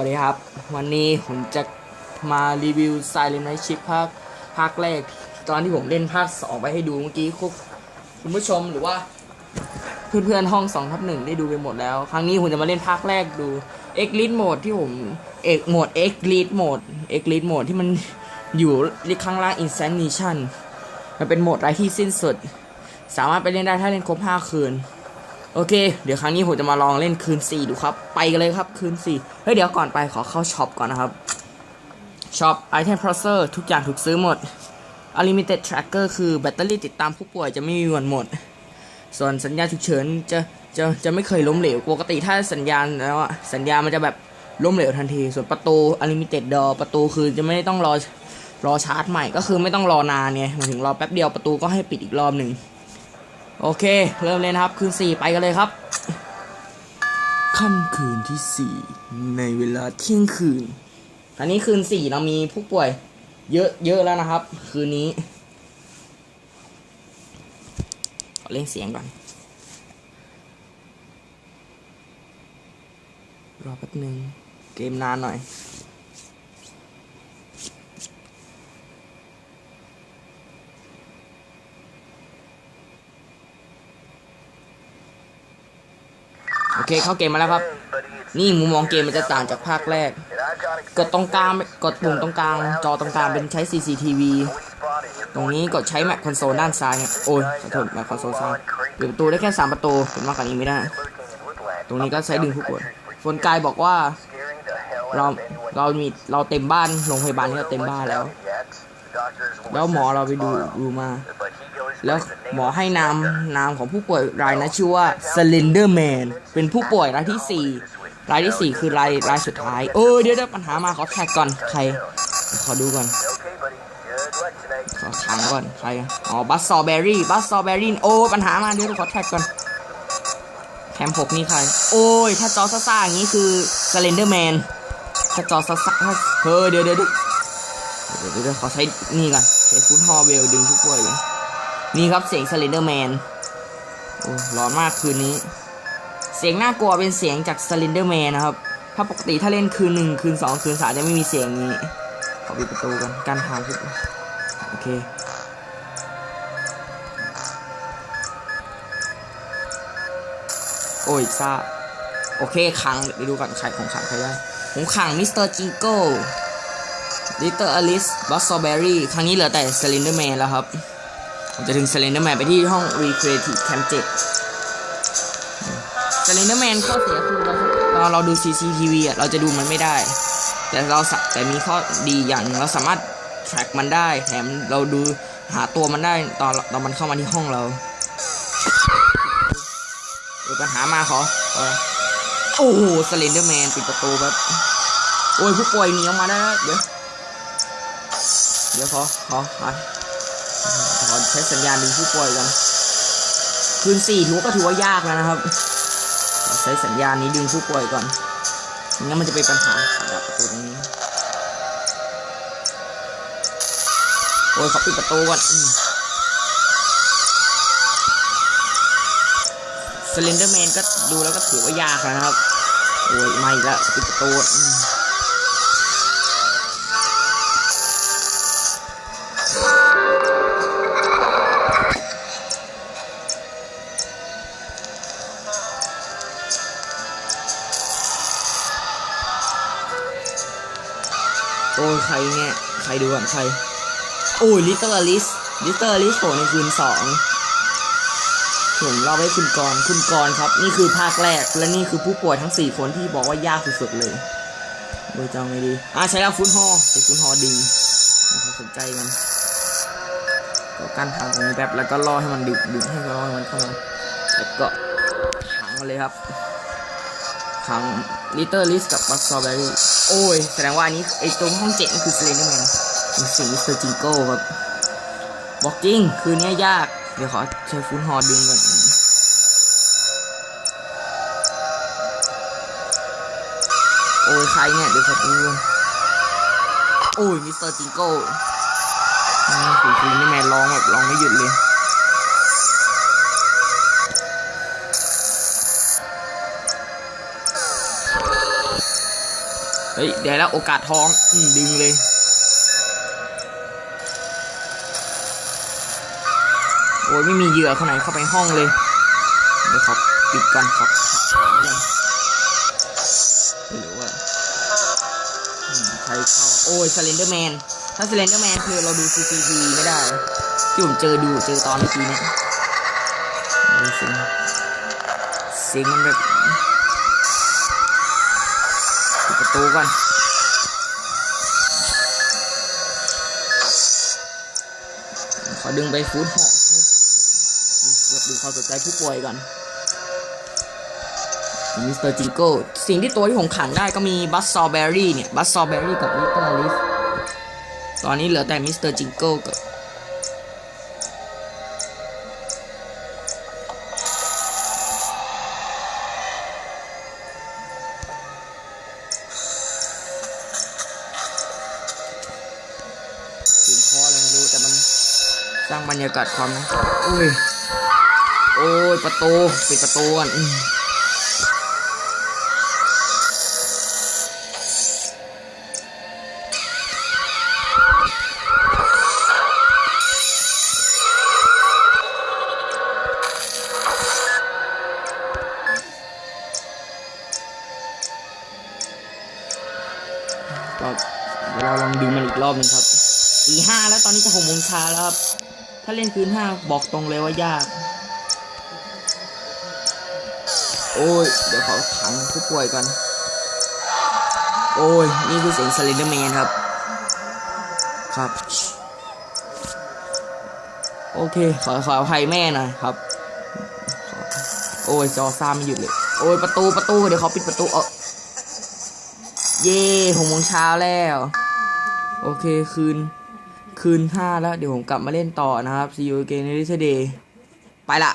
วัสดีครับ วันนี้ผมจะมารีวิว Silent Night Shift ภาคภาคแรก ตอนที่ผมเล่นภาคสองไปให้ดูเมื่อกี้คุกคุณผู้ชมหรือว่า เพื่อนๆห้อง2ทับหนึ่งได้ดูไปหมดแล้ว ครั้งนี้ผมจะมาเล่นภาคแรกดู X l i t Mode ที่ผมเอกโหมด X l i t Mode X l i t Mode ที่มันอยู่ข้างล่าง Instant Mission มันเป็นโหมดไรที่สิ้นสุด สามารถไปเล่นได้ถ้าเล่นครบ5คืน โอเค เดี๋ยวครั้งนี้ผมจะมาลองเล่นคืน 4 ดูครับ ไปกันเลยครับคืน 4 เฮ้ยเดี๋ยวก่อนไปขอเข้าช็อปก่อนนะครับช็อป Item Processor ทุกอย่างถูกซื้อหมด Unlimited Tracker คือแบตเตอรี่ติดตามผู้ป่วยจะไม่มีวันหมด ส่วนสัญญาณฉุกเฉินจะจะจะไม่เคยล้มเหลว ปกติถ้าสัญญาณแล้วอะสัญญาณมันจะแบบล้มเหลวทันที ส่วนประตู Unlimited Door ประตูคือจะไม่ต้องรอรอชาร์จใหม่ก็คือไม่ต้องรอนานไงมาถึงรอแป๊บเดียวประตูก็ให้ปิดอีกรอบหนึ่ง โอเค เริ่มเลยนะครับ คืนสี่ไปกันเลยครับ ค่ำคืนที่สี่ในเวลาเที่ยงคืน อันนี้คืนสี่เรามีผู้ป่วย เยอะเยอะแล้วนะครับ คืนนี้ขอเล่นเสียงก่อน รอแป๊บหนึ่งเกมนานหน่อย โอเคเข้าเกมมาแล้วครับ นี่มุมมองเกมมันจะต่างจากภาคแรก กดตรงกลางกดปุ่มตรงกลาง จอตรงกลางเป็นใช้ CCTV ตรงนี้กดใช้แม c คอนโซลด้านซ้ายเนี่ยโอ้ยขอโทษแม c คอนโซลซ้ายปิดประตูได้แค่3ประตูเป็นมากกว่านี้ไม่ได้ ตรงนี้ก็ใช้ดึงผู้ป่วยฝนกายบอกว่า เราเรามีเราเต็มบ้านโรงพยาบาลนี่เราเต็มบ้านแล้ว แล้วหมอเราไปดูดูมา แล้วหมอให้นามนามของผู้ป่วยรายนะชื่อว่า Slender Man เป็นผู้ป่วยรายที่ 4 รายที่ 4 คือรายรายสุดท้าย เออเดี๋ยวเดี๋ยวปัญหามาขอแท็กก่อนใคร ขอดูก่อน ขอถามก่อนใคร อ๋อ บัสซอเบอรี่บัสซอเบอรี่โอ้ปัญหามาเดี๋ยวขอแท็กก่อนแคมป์หกนี่ใคร โอ้ย ถ้าจอซ่าๆอย่างนี้คือ Slender Man ถ้าจอซ่าๆเฮ้ยเดี๋ยวเดี๋ยวเดี๋ยวเดี๋ยวเดี๋ยวขอใช้นี่ก่อนใช้ฟุตฮอเบลดึงผู้ป่วยเลย นี่ครับเสียง Slender Man โอ้ร้อนมากคืนนี้ เสียงน่ากลัวเป็นเสียงจาก Slender Man นนะครับ ถ้าปกติถ้าเล่นคืนหนึ่งคืนสองคืนสามจะไม่มีเสียงนี้ขอปิดประตูกันกันทางทุกโอเคโอ้ยซ่าโอเคขังเดี๋ยวดูก่อนใครของขังใครได้ผมขังมิสเตอร์จิงโก้ลิตเตอร์อลิสบัสซอเบอรี่ครั้งนี้เหลือแต่ Slender Man แล้วครับ ผมจะถึง Slender Man ไปที่ห้อง Recreative Camp 7 Slender Man ข้อเสียคือเราเราดู CCTV อะเราจะดูมันไม่ได้ แต่เราแต่มีข้อดีอย่างเราสามารถ track มันได้แถมเราดูหาตัวมันได้ตอนตอนมันเข้ามาที่ห้องเราเดี๋ยวปัญหามาขอโอ้โห Slender Man ปิดประตูแบบโอ้ยผู้ป่วยหนีออกมาได้เดี๋ยวเดี๋ยวขอขอขอขอ ใช้สัญญาณดึงผู้ป่วยกันคืนสี่ถือว่าก็ถือว่ายากแล้วนะครับ ใช้สัญญาณนี้ดึงผู้ป่วยก่อนไม่งั้นมันจะเป็นปัญหาดับประตูตรงนี้โอ้ยเขาปิดประตูก่อนสเลนเดอร์แมนก็ดูแล้วก็ถือว่ายากแล้วนะครับ โอ้ยไม่ละปิดประตู โอ้ยใครเนี่ยใครดูก่อนใคร โอ้ยลิตเติ้ลอลิสลิตเติ้ลอลิสโผล่ในคืนสองผมเล่าให้คุณกรคุณกรครับ นี่คือภาคแรก และนี่คือผู้ป่วยทั้งสี่คนที่บอกว่ายากสุดๆเลยโดยจะเอาไงดี อะใช้แล้วฟุตฮอใช้ฟุตฮอดึงนะครับสนใจกันก็กั้นทางตรงนี้แป๊บแล้วก็ล่อให้มันดึงดึงให้ล่อให้มันเข้ามาแล้วก็ขังมันเลยครับ ขังลิตเติ้ลลิสกับบัสซอเบอรี่โอ้ย แสดงว่าอันนี้ไอ้ตรงห้องเจ็ดนี่คือสเลนเดอร์แมนมีเสียงมิสเตอร์จิงโก้ครับบอกจริง คืนนี้ยาก เดี๋ยวขอใช้ฟุตฮอร์ดึงก่อนโอ้ย ใครเนี่ย เดี๋ยวขอดูก่อนโอ้ยมิสเตอร์จิงโก้นี่คือสเลนเดอร์แมนร้องแบบร้องไม่หยุดเลย ฮ้ยเดี๋ยวแล้วโอกาสท้อง อืมดึงเลย โอ้ยไม่มีเหยื่อคนไหนเข้าไปห้องเลย เดี๋ยวครับปิดก่อนครับไม่รู้ว่าใครเข้า โอ้ยสเลนเดอร์แมน ถ้าสเลนเดอร์แมนคือเราดู CCTV ไม่ได้ ที่ผมเจอดูเจอตอนเมื่อกี้เนี่ยโอ้ยเสียงเสียงมันแบบ ประตูก่อนขอดึงไปฟูดหอกให้ดูความสนใจผู้ป่วยก่อนมิสเตอร์จิงโก้สิ่งที่ตัวที่ผมขังได้ก็มีบัสซอเบอรี่เนี่ย บัสซอเบอรี่กับลิตเติ้ลลิฟตอนนี้เหลือแต่มิสเตอร์จิงโก้กับ สร้างบรรยากาศความนะโอ้ยโอ้ยประตูปิดประตูก่อนอืมก็เดี๋ยวเราลองดึงมันอีกรอบหนึงครับตีห้าแล้วตอนนี้จะหกโมงเช้าแล้วครับ ถ้าเล่นคืนห้าบอกตรงเลยว่ายาก โอ้ย เดี๋ยวขอขังผู้ป่วยก่อน โอ้ย นี่คือเสียงสเลนเดอร์แมนครับ ครับ โอเค ขอขออภัยแม่หน่อยครับ โอ้ย จอซ่าไม่หยุดเลย โอ้ย ประตูประตู เดี๋ยวเขาปิดประตูเออเย่หกโมงเช้าแล้ว โอเค คืน คืนห้าแล้ว เดี๋ยวผมกลับมาเล่นต่อนะครับ see you again next day ไปละ